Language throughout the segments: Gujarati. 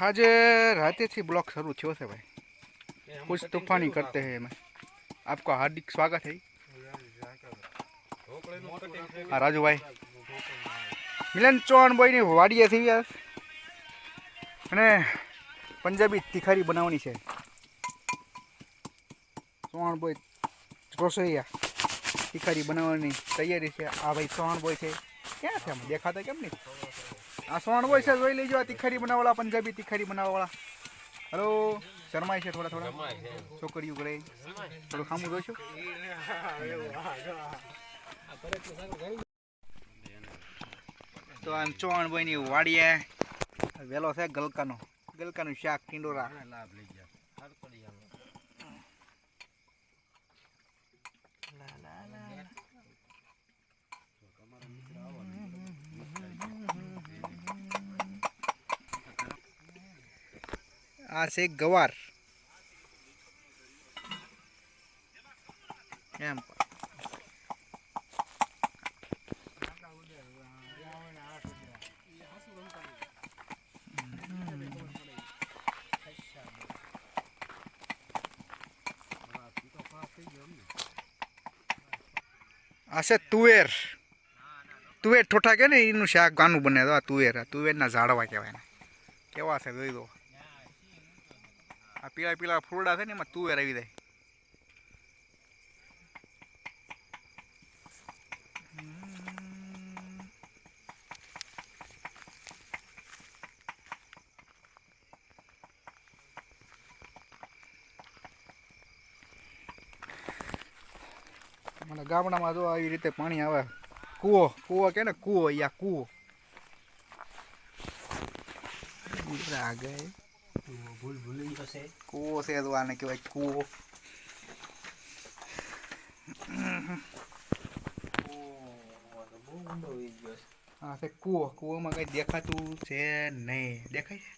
આજે રાતેથી બ્લોક શરૂ થયો છે ભાઈ. कुछ તોફાની કરતે હે. એમાં. આપકો હાર્દિક સ્વાગત હે. હા રાજુભાઈ. મિલન ચૌહાણ બોયની વાડીએ થઈ ગયા અને પંજાબી તિખારી બનાવવાની છે. ચૌહાણ બોય રસોઈયા તિખારી બનાવવાની તૈયારી છે. આ ભાઈ ચૌહાણ બોય છે. ક્યાં છે દેખાતા કેમ નહીં? આ સોણ હોય છે જોઈ લેજો આ તીખારી બનાવવાળા પંજાબી તીખારી બનાવવાળા હલો શરમાય છે થોડા થોડા. છોકરીઓ કરે થોડું ખામું જોઈશું તો આમ ચોણ બની વાડીએ વેલો છે ગલકાનો. ગલકાનું શાક ટીંડોરા. આ છે ગવાર. એમ. આ છે તુવેર. તુવેર ઠોઠા કે ને, એનું શાક ગાનું બને તો આ તુવેર તુવેરના ઝાડવા કહેવાય કેવા છે, જોઈ દો આ પીળા પીળા ફૂરડા છે ને એમાં તુવેર આવી જાય. ગામડામાં જો આવી રીતે પાણી આવે. કૂવો કૂવો કે ને કૂવો યા કૂવો. આ ગઈ. ભૂલ ભૂલી છે. કૂવો છે તો આને કહેવાય કૂવો. આ છે. કૂવો. કૂવામાં કઈ દેખાતું છે નહીં. દેખાય છે?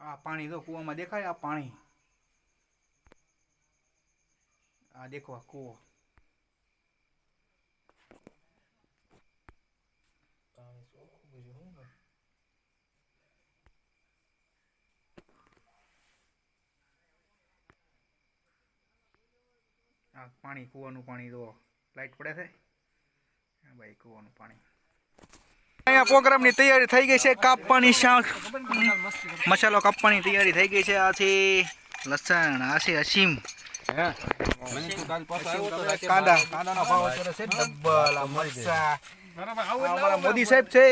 આ પાણી તો કૂવામાં દેખાય આ પાણી. આ દેખો આ કૂવો. આ પાણી કૂવાનું પાણી તો લાઇટ પડે છે? હા ભાઈ કૂવાનું પાણી. અહીંયા પ્રોગ્રામની તૈયારી થઈ ગઈ છે કાપવાની શાક. મસાલો કાપવાની તૈયારી થઈ ગઈ છે આ છે લસણ આ છે અસીમ. કાંદા. કાંદાનો ભાવ અત્યારે છે ડબલ મરચા. આ મોદી સાહેબ છે.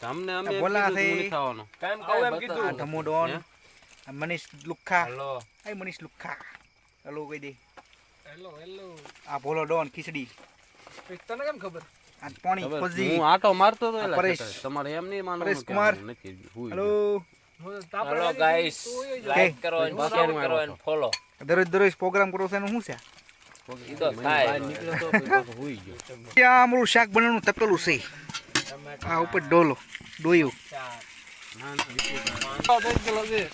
તમને અમે બોલા થઈ. નથી કહું એમ કીધું. ધમોડોન મનીષ લુખ્ખા હેલો. આ મનીષ લુખ્ખા હલો કહી દે. હેલો હેલો આ ભોલો ડોન ખીચડી. તને કેમ ખબર? આ પાણી પજી હું આટો મારતો તો એલા પરેશ. તમારે એમ નહીં Paresh Kumar. Hello hello guys like કરો અને શેર કરો અને ફોલો દરરોજ દરરોજ પ્રોગ્રામ કરો છો શું છે? અમારું શાક બનાવવાનું તપેલું છે. આ ઉપર ડોલો ડોયું. ના, ના, બીજું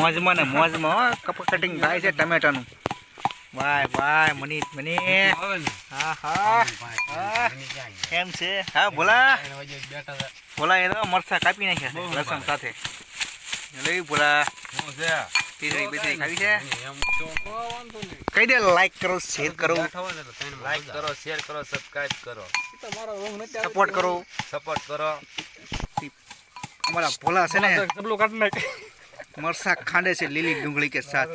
મોજમાં ને મોજમાં હો, કપ કટિંગ થાય છે ટમેટાનું. વાય વાય મની મની હા હા. હા. કેમ છે? હા ભોલા. ભોલા એ તો મરસા કાપી નાખ્યા છે લસણ સાથે. લઈ ભોલા. કહી દે લાઈક કરો શેર કરો. લાઈક કરો શેર કરો સબસ્ક્રાઇબ કરો. સપોર્ટ કરો. સપોર્ટ કરો. અમારા ભોલા છે ને મરસા ખાંડે છે લીલી ડુંગળી કે સાથ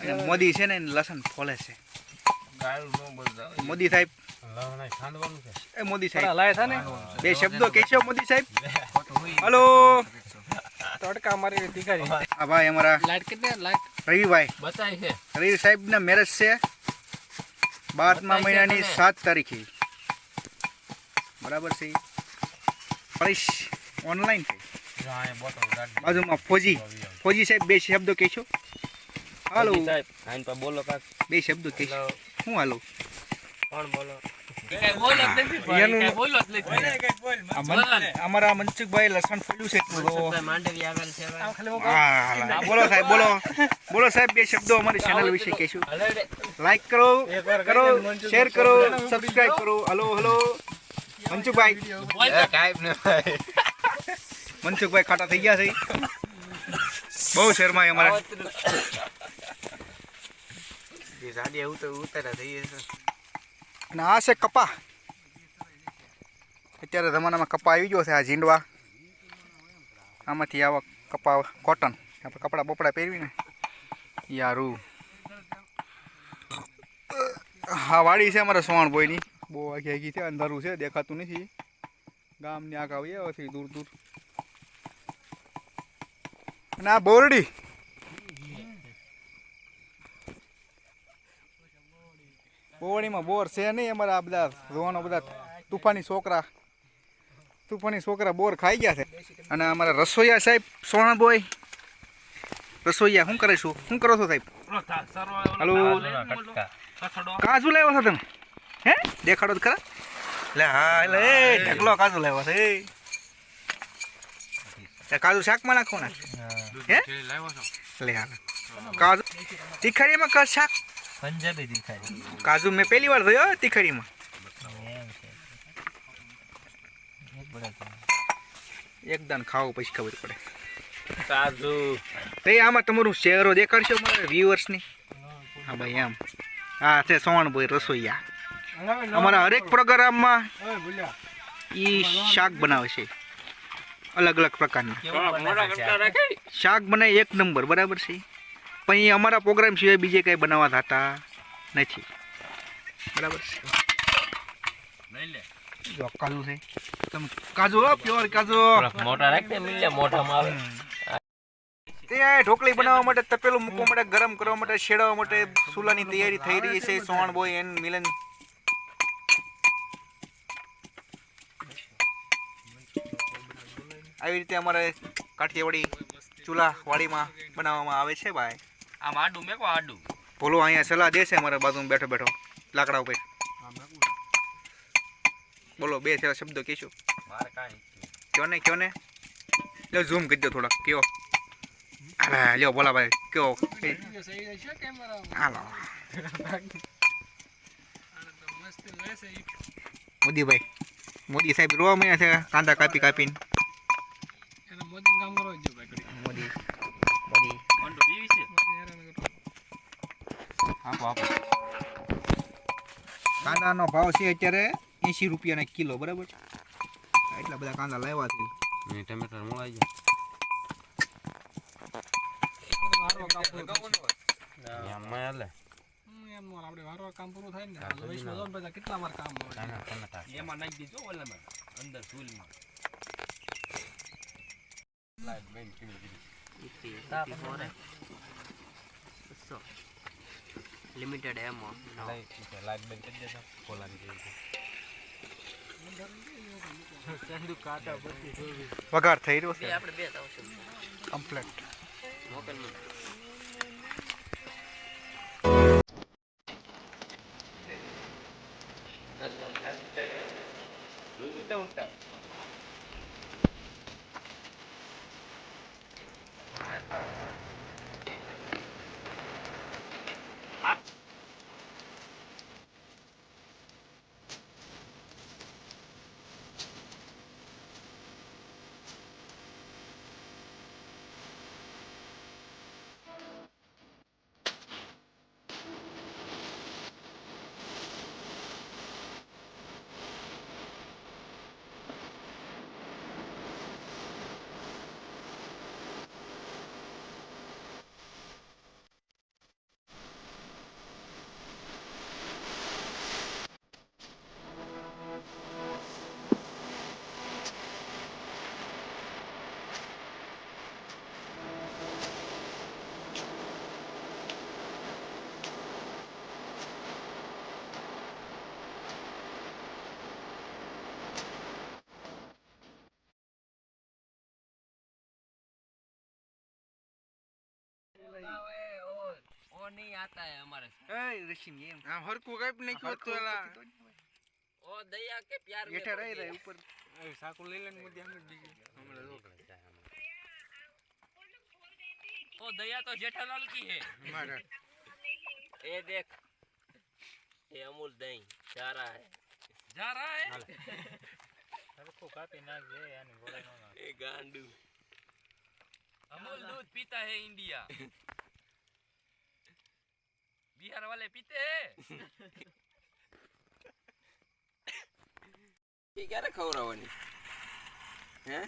અને મોદી છે ને એને લસણ ફોલે છે. મોદી સાહેબ. મોદી સાહેબ લાય છે. એ સાહેબ. બે શબ્દો કહેશો મોદી સાહેબ. હલો. તડકા મારી દીકરી આ ભાઈ અમારા લાઈટ કેટલે લાઈટ. રવિભાઈ. બતાય છે. રવિ સાહેબના મેરેજ છે. બારમા મહિનાની સાત તારીખે. બરાબર છે. પરેશ ઓનલાઈન છે. બાજુમાં ફોજી. ફોજી સાહેબ બે શબ્દો કહેશો? હાલો. સાહેબ આઈન પર બોલો કાક. બે શબ્દો કહેશો. શું હાલો? કોણ બોલો? અમારા મનસુખભાઈ લસણ ફેલ્યું છે એટલું. તો હા, હા, બોલો સાહેબ બોલો. બોલો સાહેબ બે શબ્દો અમારી ચેનલ વિશે કહેશું. લાઈક કરો કરો શેર કરો સબસ્ક્રાઇબ કરો. Hello hello Mansukhbhai. મનસુખભાઈ ખાટા થઈ ગયા છે. બહુ શેરમાં અમારા. અને આ છે કપા. અત્યારે જમાનામાં કપા આવી ગયો છે આ ઝીંડવા. આમાંથી આવા કપા કોટન આપણે કપડાં બપડા પહેરવીને યારું. હા વાડી છે અમારા સોણ બોયની બહુ આખી આખી છે અંધારું છે દેખાતું નથી. ગામની આગળ આવીએ દૂર દૂર. અને આ બોરડી. બોરડીમાં બોર છે નહીં, અમારા આ બધા રોવાનો બધા તુફાની છોકરા તુફાની છોકરા બોર ખાઈ ગયા છે. અને અમારા રસોઈયા સાહેબ સોણા બોય રસોઈયા, શું કરે છું? શું કરો છો સાહેબ? હલો. કાજુ લાવ્યો છો તમે? હે? દેખાડો ખરા. એટલે હા એટલે ઢગલો કાજુ લાવ્યો છે. કાજુ શાકમાં નાખો ના હે? લે કાજુ? તીખારીમાં કા શાક? પંજાબી કાજુ મેં પહેલી વાર જોયો તીખારીમાં. એકદમ ખાવું પછી ખબર પડે. કાજુ. તે આમાં તમારું શેરો દેખાડશો મારા વ્યુઅર્સની હા ભાઈ એમ. હા છે સોણભાઈ રસોઈયા. અમારા હરેક પ્રોગ્રામમાં ઈ શાક બનાવે છે. અલગ અલગ પ્રકારના. શાક? બનાવે એક નંબર બરાબર છે? પણ એ અમારા પ્રોગ્રામ સિવાય બીજે કંઈ બનાવવા થતા નથી. બરાબર છે? જો કાજુ છે. તમે કાજુ પ્યોર કાજુ. મોટા રાખે મિલે મોઢામાં આવે. તે ઢોકળી બનાવવા માટે તપેલું મૂકવા માટે ગરમ કરવા માટે શેડવા માટે સુલાની તૈયારી થઈ રહી છે. સોણ બોય એન મિલન આવી રીતે અમારે કાઠિયાવાડી ચૂલા વાડીમાં બનાવવામાં આવે છે ભાઈ. આમ આડું મેકો આડું. ભોલો અહીંયા સલાહ દે છે અમારા બાજુમાં બેઠો બેઠો લાકડા ઉપર. બોલો બે છેલ્લા શબ્દો કહીશું. કયો ને કયો ને? લ્યો ઝૂમ કરી દો થોડાક કયો? અરે લ્યો બોલા ભાઈ કયો? હાલો. મોદીભાઈ મોદી સાહેબ રોવા મળ્યા છે કાંદા કાપી કાપીને. આપો આપો. કાંદાનો ભાવ છે અત્યારે એંશી રૂપિયાના કિલો બરાબર? એટલા બધા કાંદા લાવ્યા છે. ટમેટર મળાઈ જાય લિમિટેડ એમ લાઈટ બંધ કરી દેતા ખોલાની જેવી વઘાર થઈ રહ્યો છે. આપણે બે આવશે. કમ્પ્લેટ મોકલમાં. नहीं आता है हमारे ए हाँ, हर को गायब नहीं तो को तो ला ओ दया के प्यार में बैठा रहे ऊपर। साकू ले लेने मुझे हम हमरा रोक लेता ओ दया तो जेठालाल की है। हमारा। ए देख। ये अमूल दही जा रहा है। जा रहा है? हरको कापी ना जे यानी बोले ना। ए गांडू। अमूल दूध पीता है इंडिया। बिहार वाले पीते हैं એ ક્યારે ખવડાવવાની હે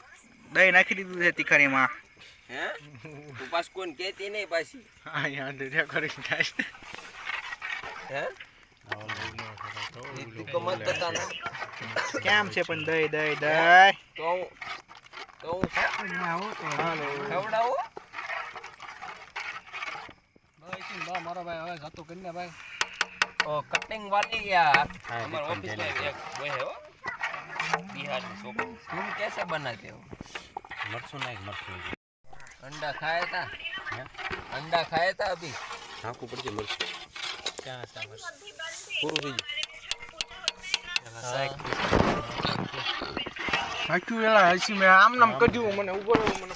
દહીં નાખી દીધું છે તીખારીમાં હે તું પાસ કોણ કહેતી નહીં પાછી હા યાર દરિયા કરી જાય હે તું તો મત કરતા ને કેમ છે પણ દહીં દહીં દહીં તો હું તો હું ખવડાવું મારો ભાઈ હવે કરીને ભાઈ. ઓ કટિંગ વાલી ઓફિસમાં એક અંડા ખાયા તા? અંડા ખાયા તા અભી? નાખું પડશે મરસું ક્યાં મેં આમ નામ કઢ્યું મને ઊભો મને